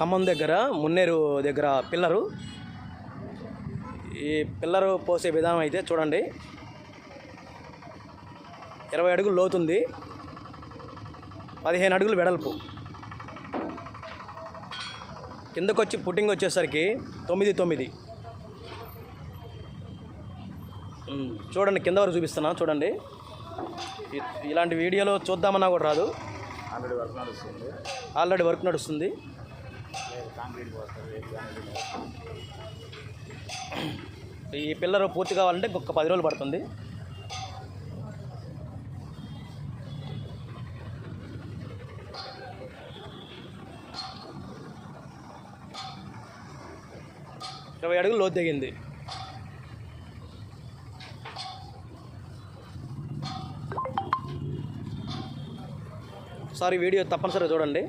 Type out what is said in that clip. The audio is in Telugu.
ఖమ్మం దగ్గర మున్నేరు దగ్గర పిల్లరు. ఈ పిల్లరు పోసే విధానం అయితే చూడండి. ఇరవై అడుగులు లోతుంది పదిహేను అడుగులు వెడల్పు. కిందకొచ్చి పుట్టింగ్ వచ్చేసరికి తొమ్మిది తొమ్మిది. చూడండి కింద వరకు చూపిస్తున్నా చూడండి. ఇలాంటి వీడియోలో చూద్దామన్నా కూడా రాదు. ఆల్రెడీ వర్క్ నడుస్తుంది. ఆల్రెడీ వర్క్ నడుస్తుంది. లేదు కాంక్రీట్ పోస్తారు ఈ పిల్లర్ పూర్తి కావాలంటే ఇంకొక పది రోజులు పడుతుంది. ఇరవై అడుగులు లోతు తెగింది. ఒకసారి వీడియో తప్పనిసరిగా చూడండి.